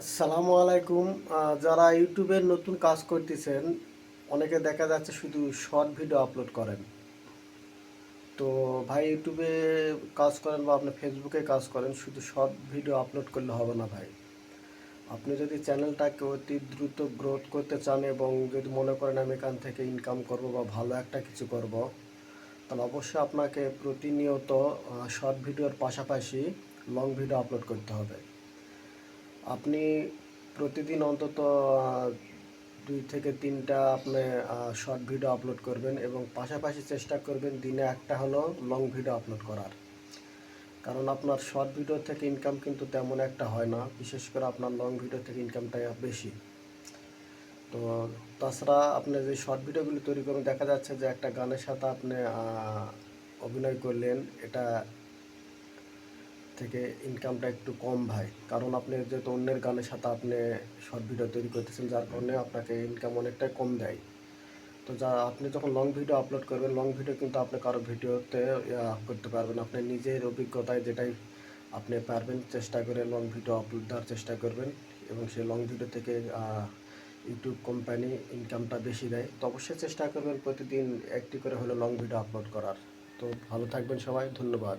আসসালামু আলাইকুম। যারা ইউটিউবে নতুন কাজ করতেছেন, অনেকে দেখা যাচ্ছে শুধু শর্ট ভিডিও আপলোড করেন। তো ভাই, ইউটিউবে কাজ করেন বা আপনি ফেসবুকে কাজ করেন, শুধু শর্ট ভিডিও আপলোড করলে হবে না ভাই। আপনি যদি চ্যানেলটাকে অতি দ্রুত গ্রোথ করতে চান এবং যদি মনে করেন আমি এখান থেকে ইনকাম করব বা ভালো একটা কিছু করব, তাহলে অবশ্যই আপনাকে প্রতিনিয়ত শর্ট ভিডিওর পাশাপাশি লং ভিডিও আপলোড করতে হবে। আপনি প্রতিদিন অন্তত দুই থেকে তিনটা আপনি শর্ট ভিডিও আপলোড করবেন এবং পাশাপাশি চেষ্টা করবেন দিনে একটা হলো লং ভিডিও আপলোড করার। কারণ আপনার শর্ট ভিডিও থেকে ইনকাম কিন্তু তেমন একটা হয় না, বিশেষ করে আপনার লং ভিডিও থেকে ইনকামটা বেশি। তো তাছাড়া আপনি যে শর্ট ভিডিওগুলি তৈরি করুন দেখা যাচ্ছে যে একটা গানের সাথে আপনি অভিনয় করলেন, এটা থেকে ইনকামটা একটু কম ভাই। কারণ আপনি যেহেতু অন্যের গানের সাথে আপনি শর্ট ভিডিও তৈরি করতেছেন, যার কারণে আপনাকে ইনকাম অনেকটাই কম দেয়। তো যা, আপনি যখন লং ভিডিও আপলোড করবেন লং ভিডিও কিন্তু আপনি কারও ভিডিওতে করতে পারবেন আপনি নিজের অভিজ্ঞতায় যেটাই আপনি পারবেন, চেষ্টা করে লং ভিডিও আপলোড দেওয়ার চেষ্টা করবেন এবং সেই লং ভিডিও থেকে ইউটিউব কোম্পানি ইনকামটা বেশি দেয়। তো অবশ্যই চেষ্টা করবেন প্রতিদিন একটি করে হলে লং ভিডিও আপলোড করার। তো ভালো থাকবেন সবাই, ধন্যবাদ।